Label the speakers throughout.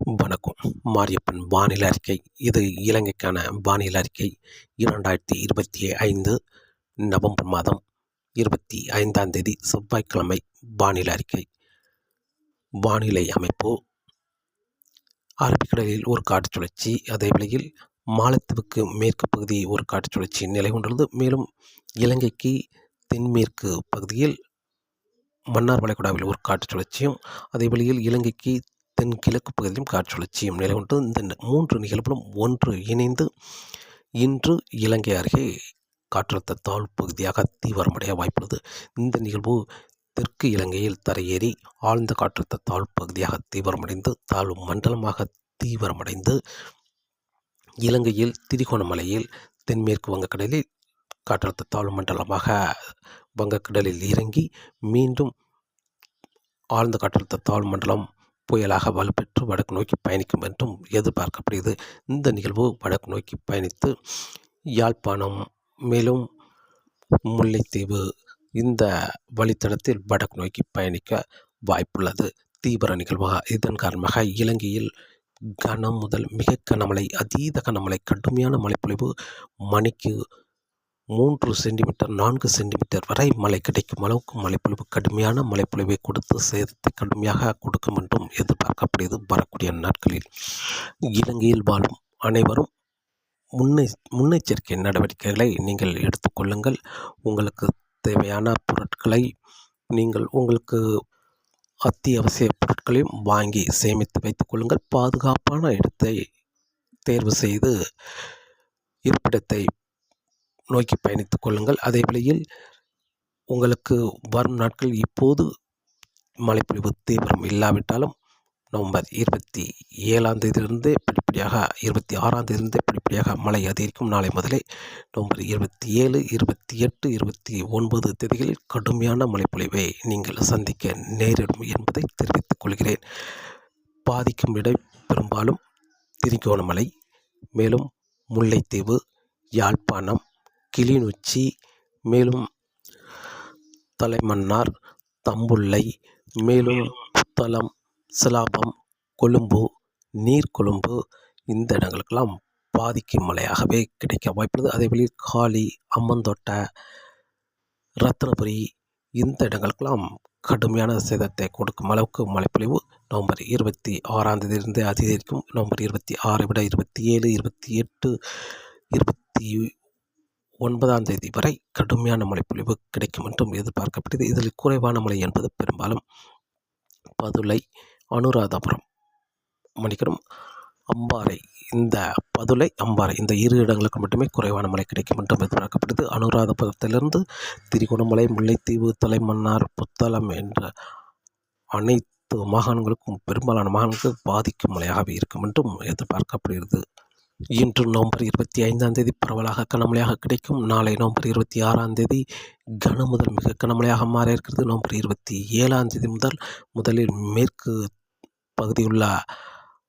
Speaker 1: வணக்கம். மாரியப்பன் வானிலை அறிக்கை. இது இலங்கைக்கான வானிலை அறிக்கை. இரண்டாயிரத்தி இருபத்தி ஐந்து நவம்பர் மாதம் இருபத்தி ஐந்தாம் தேதி செவ்வாய்க்கிழமை வானிலை அறிக்கை. வானிலை அமைப்பு. அரபிக்கடலில் ஒரு காற்று சுழற்சி. அதே வேளையில் மாலத்தீவுக்கு மேற்கு பகுதி ஒரு காற்று சுழற்சி நிலை கொண்டுள்ளது. மேலும் இலங்கைக்கு தென்மேற்கு பகுதியில் மன்னார் வளைகுடாவில் ஒரு காற்று சுழற்சியும் அதே வழியில் இலங்கைக்கு தென்கிழக்கு பகுதியிலும் காற்று சுழற்சியும் நிலை கொண்டு இந்த மூன்று நிகழ்வுகளும் ஒன்று இணைந்து இன்று இலங்கை அருகே காற்றழுத்த தாழ்வு பகுதியாக தீவிரமடைய வாய்ப்புள்ளது. இந்த நிகழ்வு தெற்கு இலங்கையில் தரையேறி ஆழ்ந்த காற்றழுத்த தாழ்வு பகுதியாக தீவிரமடைந்து தாழ்வு மண்டலமாக தீவிரமடைந்து இலங்கையில் திரிகோணமலையில் தென்மேற்கு வங்கக்கடலில் காற்றழுத்த தாழ்வு மண்டலமாக வங்கக்கடலில் இறங்கி மீண்டும் ஆழ்ந்த காற்றழுத்த தாழ்வு மண்டலம் புயலாக வலுப்பெற்று வடக்கு நோக்கி பயணிக்கும் என்றும் எதிர்பார்க்கப்படுகிறது. இந்த நிகழ்வு வடக்கு நோக்கி பயணித்து யாழ்ப்பாணம் மேலும் முல்லைத்தீவு இந்த வழித்தடத்தில் வடக்கு நோக்கி பயணிக்க வாய்ப்புள்ளது. தீவிர நிகழ்வாக இதன் காரணமாக இலங்கையில் கனம் முதல் மிக கனமழை அதீத கனமழை கடுமையான மழைப்பொழிவு மணிக்கு மூன்று சென்டிமீட்டர் நான்கு சென்டிமீட்டர் வரை மழை கிடைக்கும் அளவுக்கு மழைப்பொழிவு கடுமையான மழைப்பொழிவை கொடுத்து சேதத்தை கடுமையாக கொடுக்கும் என்றும் எதிர்பார்க்கப்படுகிறது வரக்கூடிய நாட்களில். இலங்கையில் வாழும் அனைவரும் முன்னெ முன்னெச்சரிக்கை நடவடிக்கைகளை நீங்கள் எடுத்துக்கொள்ளுங்கள் உங்களுக்கு தேவையான பொருட்களை நீங்கள் உங்களுக்கு அத்தியாவசிய பொருட்களையும் வாங்கி சேமித்து வைத்துக் கொள்ளுங்கள். பாதுகாப்பான இடத்தை தேர்வு செய்து இருப்பிடத்தை நோக்கி பயணித்துக் கொள்ளுங்கள். அதே வேளையில் உங்களுக்கு வரும் நாட்கள் இப்போது மழைப்பொழிவு தீவிரம் இல்லாவிட்டாலும் நவம்பர் இருபத்தி ஏழாம் தேதியிலிருந்தே படிப்படியாக இருபத்தி ஆறாம் தேதியிலிருந்தே படிப்படியாக மழை அதிகரிக்கும். நாளை முதலே நவம்பர் இருபத்தி ஏழு இருபத்தி எட்டு இருபத்தி ஒன்பது தேதிகளில் கடுமையான மழைப்பொழிவை நீங்கள் சந்திக்க நேரிடும் என்பதை தெரிவித்துக் கொள்கிறேன். பாதிக்கும் இடம் பெரும்பாலும் திரிகோணமலை மேலும் முல்லைத்தீவு யாழ்ப்பாணம் கிளிநொச்சி மேலும் தலைமன்னார் தம்புள்ளை மேலும் புத்தளம் சிலாபம் கொழும்பு நீர்கொழும்பு இந்த இடங்களுக்கெல்லாம் பாதிக்கும் மழையாகவே கிடைக்க வாய்ப்புள்ளது. அதே வழியில் காளி அம்மந்தோட்டை ரத்னபுரி இந்த இடங்களுக்கெல்லாம் கடுமையான சேதத்தை கொடுக்கும் அளவுக்கு மழைப்பொழிவு நவம்பர் இருபத்தி ஆறாம் தேதியிலிருந்து அதிகரிக்கும். நவம்பர் இருபத்தி ஆறை விட இருபத்தி ஏழு இருபத்தி எட்டு இருபத்தி ஒன்பதாம் தேதி வரை கடுமையான மழைப்பொழிவு கிடைக்கும் என்றும் எதிர்பார்க்கப்படுகிறது. இதில் குறைவான மழை என்பது பெரும்பாலும் பதுளை அனுராதபுரம் மன்னிக்கணும் அம்பாறை. இந்த பதுளை அம்பாறை இந்த இரு இடங்களுக்கு மட்டுமே குறைவான மழை கிடைக்கும் என்றும் எதிர்பார்க்கப்படுது அனுராதபுரத்திலிருந்து திரிகோணமலை முல்லைத்தீவு தலைமன்னார் புத்தளம் என்ற அனைத்து மாகாணங்களுக்கும் பெரும்பாலான மாகாணங்களுக்கு பாதிக்கும் மழையாகவே இருக்கும் என்றும் எதிர்பார்க்கப்படுகிறது. இன்று நவம்பர் இருபத்தி ஐந்தாம் தேதி பரவலாக கனமழையாக கிடைக்கும். நாளை நவம்பர் இருபத்தி ஆறாம் தேதி கன முதல் மிக கனமழையாக மாற இருக்கிறது. நவம்பர் இருபத்தி ஏழாம் தேதி முதல் முதலில் மேற்கு பகுதியுள்ள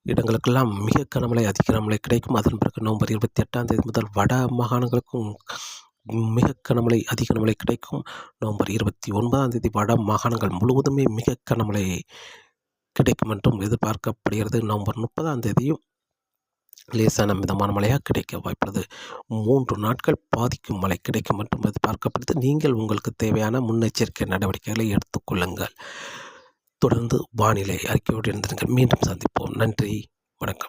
Speaker 1: இடங்களுக்கெல்லாம் மிக கனமழை அதிக கனமழை கிடைக்கும். அதன் பிறகு நவம்பர் இருபத்தி எட்டாம் தேதி முதல் வட மாகாணங்களுக்கும் மிக கனமழை அதிக கனமழை கிடைக்கும். நவம்பர் இருபத்தி ஒன்பதாம் தேதி வட மாகாணங்கள் முழுவதுமே மிக கனமழை கிடைக்கும் என்றும் எதிர்பார்க்கப்படுகிறது. நவம்பர் முப்பதாம் தேதியும் லேசான மிதமான மழையாக கிடைக்க வாய்ப்புள்ளது. மூன்று நாட்கள் பாதிக்கும் மழை கிடைக்கும் மற்றும் எதிர்பார்க்கப்படுது நீங்கள் உங்களுக்கு தேவையான முன்னெச்சரிக்கை நடவடிக்கைகளை எடுத்துக்கொள்ளுங்கள் தொடர்ந்து வானிலை அறிக்கையோடு இருந்திருங்கள் மீண்டும் சந்திப்போம். நன்றி. வணக்கம்.